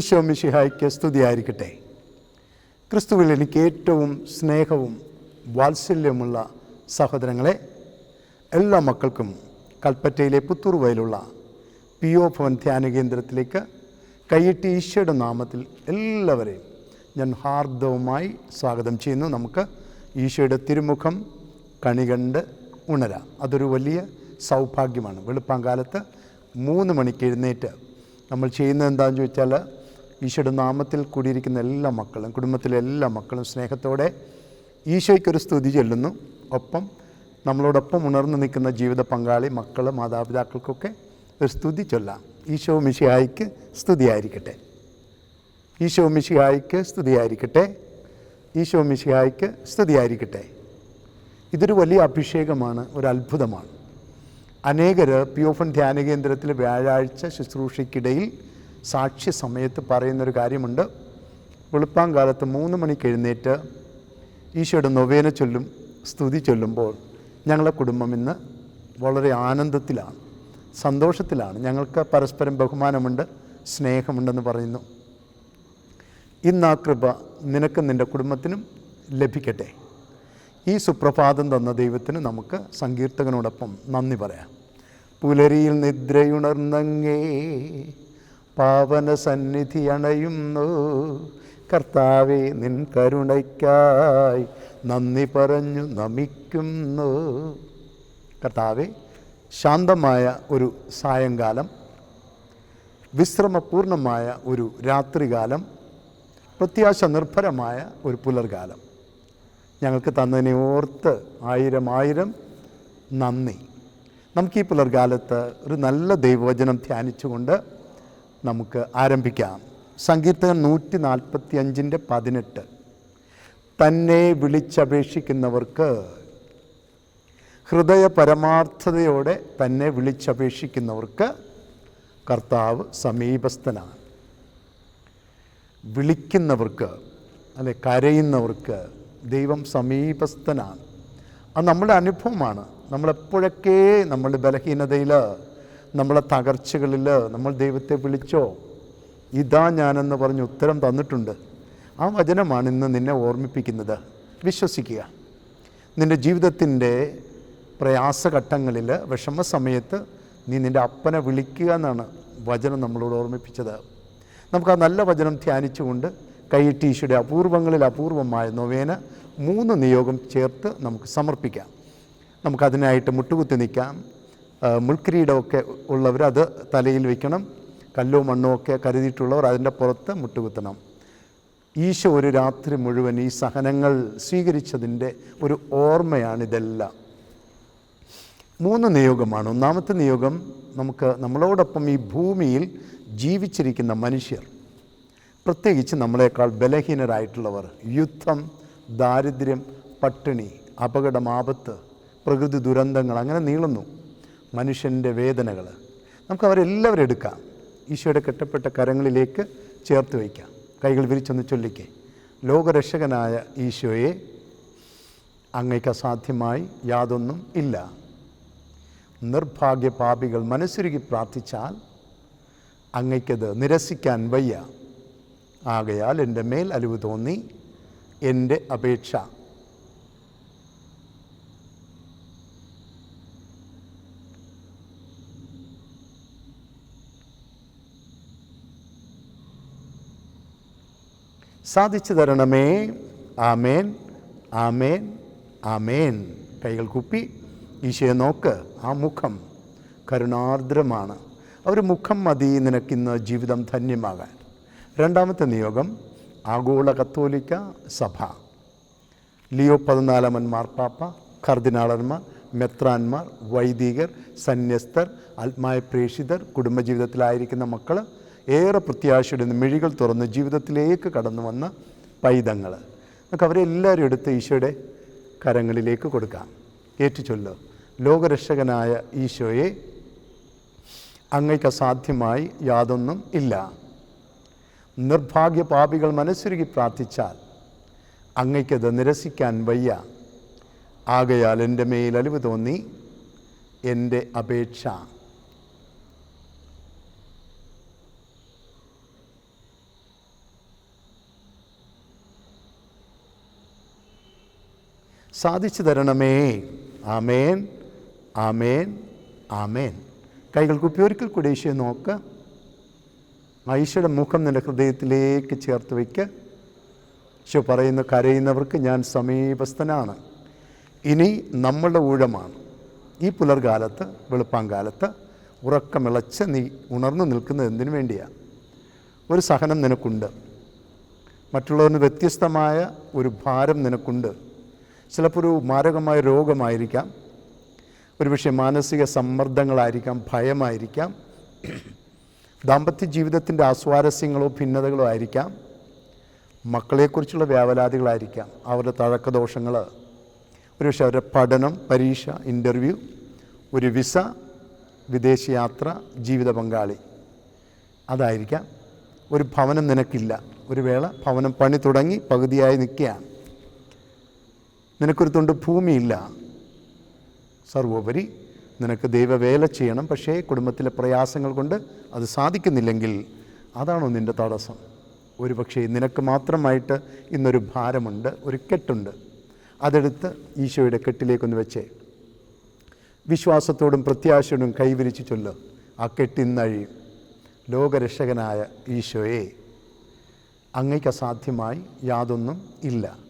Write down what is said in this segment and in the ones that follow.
ഈശോ മിഷിഹായ്ക്ക് സ്തുതിയായിരിക്കട്ടെ. ക്രിസ്തുവിൽ എനിക്ക് ഏറ്റവും സ്നേഹവും വാത്സല്യമുള്ള സഹോദരങ്ങളെ എല്ലാ മക്കൾക്കും കൽപ്പറ്റയിലെ പുത്തൂർ വയലുള്ള പി ഒ ഭവൻ ധ്യാന കേന്ദ്രത്തിലേക്ക് കൈയിട്ട് ഈശോയുടെ നാമത്തിൽ എല്ലാവരെയും ഞാൻ ഹാർദവുമായി സ്വാഗതം ചെയ്യുന്നു. നമുക്ക് ഈശോയുടെ തിരുമുഖം കണികണ്ട് ഉണര. അതൊരു വലിയ സൗഭാഗ്യമാണ്. വെളുപ്പാങ്കാലത്ത് മൂന്ന് മണിക്ക് എഴുന്നേറ്റ് നമ്മൾ ചെയ്യുന്നത് എന്താണെന്ന് ചോദിച്ചാൽ ഈശോയുടെ നാമത്തിൽ കൂടിയിരിക്കുന്ന എല്ലാ മക്കളും കുടുംബത്തിലെ എല്ലാ മക്കളും സ്നേഹത്തോടെ ഈശോയ്ക്കൊരു സ്തുതി ചൊല്ലുന്നു. ഒപ്പം നമ്മളോടൊപ്പം ഉണർന്നു നിൽക്കുന്ന ജീവിത പങ്കാളി മക്കൾ മാതാപിതാക്കൾക്കൊക്കെ ഒരു സ്തുതി ചൊല്ലാം. ഈശോ മിഷിഹായിക്ക് സ്തുതിയായിരിക്കട്ടെ. ഈശോ മിഷിഹായിക്ക് സ്തുതിയായിരിക്കട്ടെ. ഈശോ മിഷിഹായിക്ക് സ്തുതിയായിരിക്കട്ടെ. ഇതൊരു വലിയ അഭിഷേകമാണ് ഒരു അത്ഭുതമാണ്. അനേകർ പി ഓഫൻ ധ്യാന കേന്ദ്രത്തിൽ വ്യാഴാഴ്ച ശുശ്രൂഷയ്ക്കിടയിൽ സാക്ഷ്യ സമയത്ത് പറയുന്നൊരു കാര്യമുണ്ട്. വെളുപ്പാങ്കാലത്ത് മൂന്ന് മണിക്ക് എഴുന്നേറ്റ് ഈശോയുടെ നൊവേന ചൊല്ലും സ്തുതി ചൊല്ലുമ്പോൾ ഞങ്ങളുടെ കുടുംബം ഇന്ന് വളരെ ആനന്ദത്തിലാണ് സന്തോഷത്തിലാണ്. ഞങ്ങൾക്ക് പരസ്പരം ബഹുമാനമുണ്ട് സ്നേഹമുണ്ടെന്ന് പറയുന്നു. ഇന്ന് ആ കൃപ നിനക്കും നിന്റെ കുടുംബത്തിനും ലഭിക്കട്ടെ. ഈ സുപ്രഭാതം തന്ന ദൈവത്തിന് നമുക്ക് സങ്കീർത്തകനോടൊപ്പം നന്ദി പറയാം. പുലരിയിൽ നിദ്രയുണർന്നങ്ങേ പാവന സന്നിധി അണയുന്നു കർത്താവെ നിൻ കരുണയ്ക്കായി നന്ദി പറഞ്ഞു നമിക്കുന്നു. കർത്താവെ ശാന്തമായ ഒരു സായങ്കാലം വിശ്രമപൂർണമായ ഒരു രാത്രികാലം പ്രത്യാശ നിർഭരമായ ഒരു പുലർകാലം. ഞങ്ങൾക്ക് തന്നതിനെ ഓർത്ത് ആയിരം ആയിരം നന്ദി. നമുക്ക് ഈ പുലർകാലത്ത് ഒരു നല്ല ദൈവവചനം ധ്യാനിച്ചുകൊണ്ട് നമുക്ക് ആരംഭിക്കാം. സങ്കീർത്തകൻ നൂറ്റി നാൽപ്പത്തി അഞ്ചിന്റെ പതിനെട്ട്. തന്നെ വിളിച്ചപേക്ഷിക്കുന്നവർക്ക് ഹൃദയ പരമാർത്ഥതയോടെ തന്നെ വിളിച്ചപേക്ഷിക്കുന്നവർക്ക് കർത്താവ് സമീപസ്ഥനാണ്. വിളിക്കുന്നവർക്ക് അല്ലെ കരയുന്നവർക്ക് ദൈവം സമീപസ്ഥനാണ്. അത് നമ്മുടെ അനുഭവമാണ്. നമ്മളെപ്പോഴൊക്കെ നമ്മൾ ബലഹീനതയിൽ നമ്മളെ തകർച്ചകളിൽ നമ്മൾ ദൈവത്തെ വിളിച്ചോ ഇതാ ഞാനെന്ന് പറഞ്ഞ് ഉത്തരം തന്നിട്ടുണ്ട്. ആ വചനമാണ് ഇന്ന് നിന്നെ ഓർമ്മിപ്പിക്കുന്നത്. വിശ്വസിക്കുക. നിന്റെ ജീവിതത്തിന്റെ പ്രയാസഘട്ടങ്ങളിൽ വിഷമ സമയത്ത് നീ നിന്റെ അപ്പനെ വിളിക്കുക എന്നാണ് വചനം നമ്മളോട് ഓർമ്മിപ്പിച്ചത്. നമുക്ക് ആ നല്ല വചനം ധ്യാനിച്ചുകൊണ്ട് കൈയിട്ട് അപൂർവങ്ങളിൽ അപൂർവമായ നൊവേന മൂന്ന് നിയോഗം ചേർത്ത് നമുക്ക് സമർപ്പിക്കാം. നമുക്കതിനായിട്ട് മുട്ടുകുത്തി നിൽക്കാം. മുൾക്കിരീടമൊക്കെ ഉള്ളവർ അത് തലയിൽ വയ്ക്കണം കല്ലോ മണ്ണോ ഒക്കെ കരുതിയിട്ടുള്ളവർ അതിന്റെ പുറത്ത് മുട്ടുകുത്തണം. ഈശോ ഒരു രാത്രി മുഴുവൻ ഈ സഹനങ്ങൾ സ്വീകരിച്ചതിന്റെ ഒരു ഓർമ്മയാണിതെല്ലാം. മൂന്ന് നിയോഗമാണ്. ഒന്നാമത്തെ നിയോഗം നമുക്ക് നമ്മളോടൊപ്പം ഈ ഭൂമിയിൽ ജീവിച്ചിരിക്കുന്ന മനുഷ്യർ പ്രത്യേകിച്ച് നമ്മളെക്കാൾ ബലഹീനരായിട്ടുള്ളവർ യുദ്ധം ദാരിദ്ര്യം പട്ടിണി അപകടം ആപത്ത് പ്രകൃതി ദുരന്തങ്ങൾ അങ്ങനെ നീളുന്നു. മനുഷ്യന്റെ വേദനകൾ. നമുക്ക് അവരെല്ലാവരും എടുക്കാം. ഈശോയുടെ കെട്ടപ്പെട്ട കരങ്ങളിലേക്ക് ചേർത്ത് വയ്ക്കാം. കൈകൾ വിരിച്ചൊന്ന് ചൊല്ലിക്കേ. ലോകരക്ഷകനായ ഈശോയെ അങ്ങയ്ക്ക് അസാധ്യമായി യാതൊന്നും ഇല്ല. നിർഭാഗ്യ പാപികൾ മനസ്സുരുകി പ്രാർത്ഥിച്ചാൽ അങ്ങയ്ക്കത് നിരസിക്കാൻ വയ്യ. ആകയാൽ എന്റെ മേൽ അലിവ് തോന്നി എന്റെ അപേക്ഷ സാധിച്ചു തരണമേ. ആമേൻ. ആമേൻ. ആമേൻ. കൈകൾ കുപ്പി. ഈശോയെ നോക്ക്. ആ മുഖം കരുണാർദ്രമാണ്. അവർ മുഖം മതി നിനക്കിന്ന് ജീവിതം ധന്യമാകാൻ. രണ്ടാമത്തെ നിയോഗം ആഗോള കത്തോലിക്ക സഭ. ലിയോ പതിനാലാമൻ മാർപ്പാപ്പ കർദിനാളന്മാർ മെത്രാന്മാർ വൈദികർ സന്യസ്തർ ആത്മായ പ്രേക്ഷിതർ കുടുംബജീവിതത്തിലായിരിക്കുന്ന മക്കൾ ഏറെ പ്രത്യാശയുടെ മിഴികൾ തുറന്ന് ജീവിതത്തിലേക്ക് കടന്നു വന്ന പൈതങ്ങൾ. നമുക്ക് അവരെ എല്ലാവരും എടുത്ത് ഈശോയുടെ കരങ്ങളിലേക്ക് കൊടുക്കാം. ഏറ്റുചൊല്ലോ ലോകരക്ഷകനായ ഈശോയെ അങ്ങയ്ക്ക് അസാധ്യമായി യാതൊന്നും ഇല്ല. നിർഭാഗ്യ പാപികൾ മനസ്സുരുകി പ്രാർത്ഥിച്ചാൽ അങ്ങയ്ക്കത് നിരസിക്കാൻ വയ്യ. ആകയാൽ എന്റെ മേൽ അലിവ് തോന്നി എന്റെ അപേക്ഷ സാധിച്ചു തരണമേ. ആമേൻ. ആമേൻ. ആമേൻ. കൈകൾ കുപ്പി ഒരിക്കൽ കൂടി ഈശോയെ നോക്ക്. ആ ഈശോയുടെ മുഖം നിന്റെ ഹൃദയത്തിലേക്ക് ചേർത്ത് വയ്ക്കുക ഈശോ പറയുന്നു കരയുന്നവർക്ക് ഞാൻ സമീപസ്ഥനാണ്. ഇനി നമ്മളുടെ ഊഴമാണ്. ഈ പുലർകാലത്ത് വെളുപ്പാങ്കാലത്ത് ഉറക്കമിളച്ച് നീ ഉണർന്നു നിൽക്കുന്നത് എന്തിനു വേണ്ടിയാണ് ഒരു സഹനം നിനക്കുണ്ട്. മറ്റുള്ളവരിന് വ്യത്യസ്തമായ ഒരു ഭാരം നിനക്കുണ്ട്. ചിലപ്പോൾ ഒരു മാരകമായ രോഗമായിരിക്കാം. ഒരുപക്ഷെ മാനസിക സമ്മർദ്ദങ്ങളായിരിക്കാം ഭയമായിരിക്കാം. ദാമ്പത്യ ജീവിതത്തിന്റെ ആസ്വാരസ്യങ്ങളോ ഭിന്നതകളോ ആയിരിക്കാം. മക്കളെക്കുറിച്ചുള്ള വ്യാവലാതികളായിരിക്കാം. അവരുടെ തഴക്കദോഷങ്ങൾ. ഒരുപക്ഷെ അവരുടെ പഠനം പരീക്ഷ ഇന്റർവ്യൂ ഒരു വിസ വിദേശയാത്ര ജീവിത പങ്കാളി. അതായിരിക്കാം. ഒരു ഭവനം നിനക്കില്ല. ഒരു വേള ഭവനം പണി തുടങ്ങി പകുതിയായി നിൽക്കുകയാണ്. നിനക്കൊരു തുണ്ട് ഭൂമിയില്ല. സർവോപരി നിനക്ക് ദൈവവേല ചെയ്യണം പക്ഷേ കുടുംബത്തിലെ പ്രയാസങ്ങൾ കൊണ്ട് അത് സാധിക്കുന്നില്ലെങ്കിൽ അതാണോ നിന്റെ തടസ്സം? ഒരു പക്ഷേ നിനക്ക് മാത്രമായിട്ട് ഇന്നൊരു ഭാരമുണ്ട് ഒരു കെട്ടുണ്ട്. അതെടുത്ത് ഈശോയുടെ കെട്ടിലേക്കൊന്ന് വെച്ചേ. വിശ്വാസത്തോടും പ്രത്യാശയോടും കൈവിരിച്ച് ചൊല്ല്. ആ കെട്ടിന്നഴിയും. ലോകരക്ഷകനായ ഈശോയെ. അങ്ങയ്ക്ക് അസാധ്യമായി യാതൊന്നും ഇല്ല.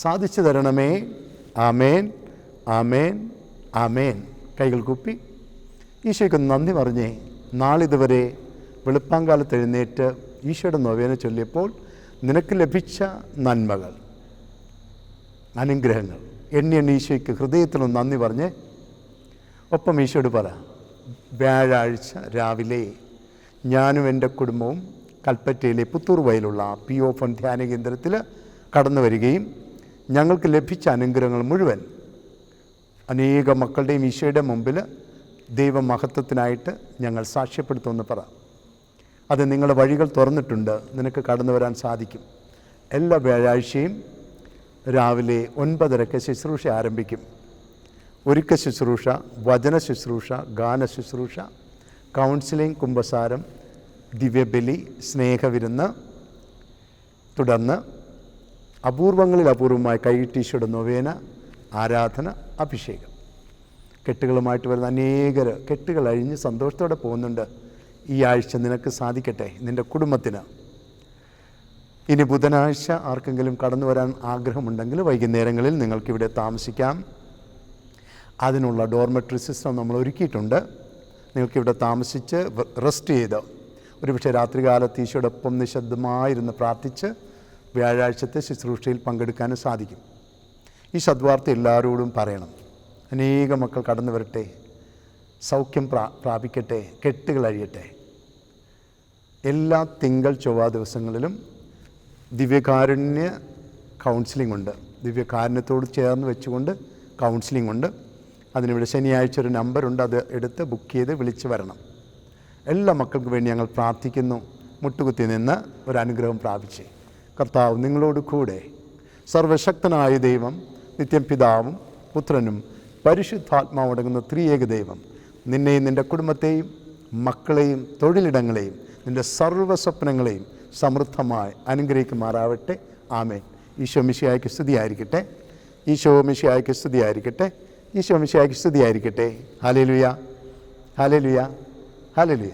സാധിച്ചു തരണമേ. ആമേൻ. ആമേൻ. ആമേൻ. കൈകൾ കുപ്പി. ഈശോയ്ക്ക് നന്ദി പറഞ്ഞേ നാളിതുവരെ വെളുപ്പാങ്കാലത്ത് എഴുന്നേറ്റ് ഈശോയുടെ നൊവേന ചൊല്ലിയപ്പോൾ നിനക്ക് ലഭിച്ച നന്മകൾ അനുഗ്രഹങ്ങൾ. എണ്ണി എണ്ണി ഈശോയ്ക്ക് ഹൃദയത്തിലൊന്ന് നന്ദി പറഞ്ഞേ ഒപ്പം ഈശോയോട് പറ വ്യാഴാഴ്ച രാവിലെ ഞാനും എന്റെ കുടുംബവും കൽപ്പറ്റയിലെ പുത്തൂർ വയലുള്ള പി ഒ ഫൺ ധ്യാന കേന്ദ്രത്തിൽ കടന്നു വരികയും ഞങ്ങൾക്ക് ലഭിച്ച അനുഗ്രഹങ്ങൾ മുഴുവൻ അനേക മക്കളുടെയും ഈശോയുടെ മുമ്പിൽ ദൈവമഹത്വത്തിനായിട്ട് ഞങ്ങൾ സാക്ഷ്യപ്പെടുത്തുമെന്ന് പറ. അത് നിങ്ങളുടെ വഴികൾ തുറന്നിട്ടുണ്ട്. നിനക്ക് കടന്നു വരാൻ സാധിക്കും. എല്ലാ വ്യാഴാഴ്ചയും രാവിലെ ഒൻപതരക്ക് ശുശ്രൂഷ ആരംഭിക്കും. ഒരുക്ക ശുശ്രൂഷ വചന ശുശ്രൂഷ ഗാന ശുശ്രൂഷ കൗൺസിലിംഗ് കുംഭസാരം ദിവ്യബലി സ്നേഹവിരുന്ന് തുടർന്ന് അപൂർവങ്ങളിൽ അപൂർവമായി കൈയിട്ടീശയുടെ നൊവേന ആരാധന അഭിഷേകം. കെട്ടുകളുമായിട്ട് വരുന്ന അനേകർ കെട്ടുകൾ അഴിഞ്ഞ് സന്തോഷത്തോടെ പോകുന്നുണ്ട്. ഈ ആഴ്ച നിനക്ക് സാധിക്കട്ടെ നിന്റെ കുടുംബത്തിന്. ഇനി ബുധനാഴ്ച ആർക്കെങ്കിലും കടന്നു വരാൻ ആഗ്രഹമുണ്ടെങ്കിൽ വൈകുന്നേരങ്ങളിൽ നിങ്ങൾക്കിവിടെ താമസിക്കാം. അതിനുള്ള ഡോർമെട്രി സിസ്റ്റം നമ്മൾ ഒരുക്കിയിട്ടുണ്ട്. നിങ്ങൾക്കിവിടെ താമസിച്ച് റെസ്റ്റ് ചെയ്ത് ഒരുപക്ഷെ രാത്രികാലത്ത് ഈശോടൊപ്പം നിശബ്ദമായിരുന്ന് പ്രാർത്ഥിച്ച് വ്യാഴാഴ്ചത്തെ ശുശ്രൂഷയിൽ പങ്കെടുക്കാനും സാധിക്കും. ഈ സദ്വാർത്ത എല്ലാവരോടും പറയണം. അനേക മക്കൾ കടന്നു വരട്ടെ. സൗഖ്യം പ്രാ പ്രാപിക്കട്ടെ. കെട്ടുകൾ അഴിയട്ടെ. എല്ലാ തിങ്കൾ ചൊവ്വ ദിവസങ്ങളിലും ദിവ്യകാരുണ്യ കൗൺസിലിംഗ് ഉണ്ട്. ദിവ്യകാരുണ്യത്തോട് ചേർന്ന് വെച്ചുകൊണ്ട് കൗൺസിലിംഗ് ഉണ്ട്. അതിനിവിടെ ശനിയാഴ്ച ഒരു നമ്പറുണ്ട് അത് എടുത്ത് ബുക്ക് ചെയ്ത് വിളിച്ച് വരണം. എല്ലാ മക്കൾക്കും വേണ്ടി ഞങ്ങൾ പ്രാർത്ഥിക്കുന്നു. മുട്ടുകുത്തി നിന്ന് ഒരു അനുഗ്രഹം പ്രാപിച്ചേ. കർത്താവ് നിങ്ങളോട് കൂടെ. സർവശക്തനായ ദൈവം നിത്യം പിതാവും പുത്രനും പരിശുദ്ധാത്മാവടങ്ങുന്ന ത്രിയേക ദൈവം. നിന്നെയും നിന്റെ കുടുംബത്തെയും മക്കളെയും തൊഴിലിടങ്ങളെയും നിന്റെ സർവ സ്വപ്നങ്ങളെയും സമൃദ്ധമായി അനുഗ്രഹിക്കുമാറാവട്ടെ. ആമേൻ. ഈശോ മിശിയായ്ക്ക് സ്തുതിയായിരിക്കട്ടെ. ഈശോ മിശിയായ്ക്ക് സ്തുതിയായിരിക്കട്ടെ. ഈശോ മിശിയായ്ക്ക് സ്തുതിയായിരിക്കട്ടെ. Hallelujah hallelujah hallelujah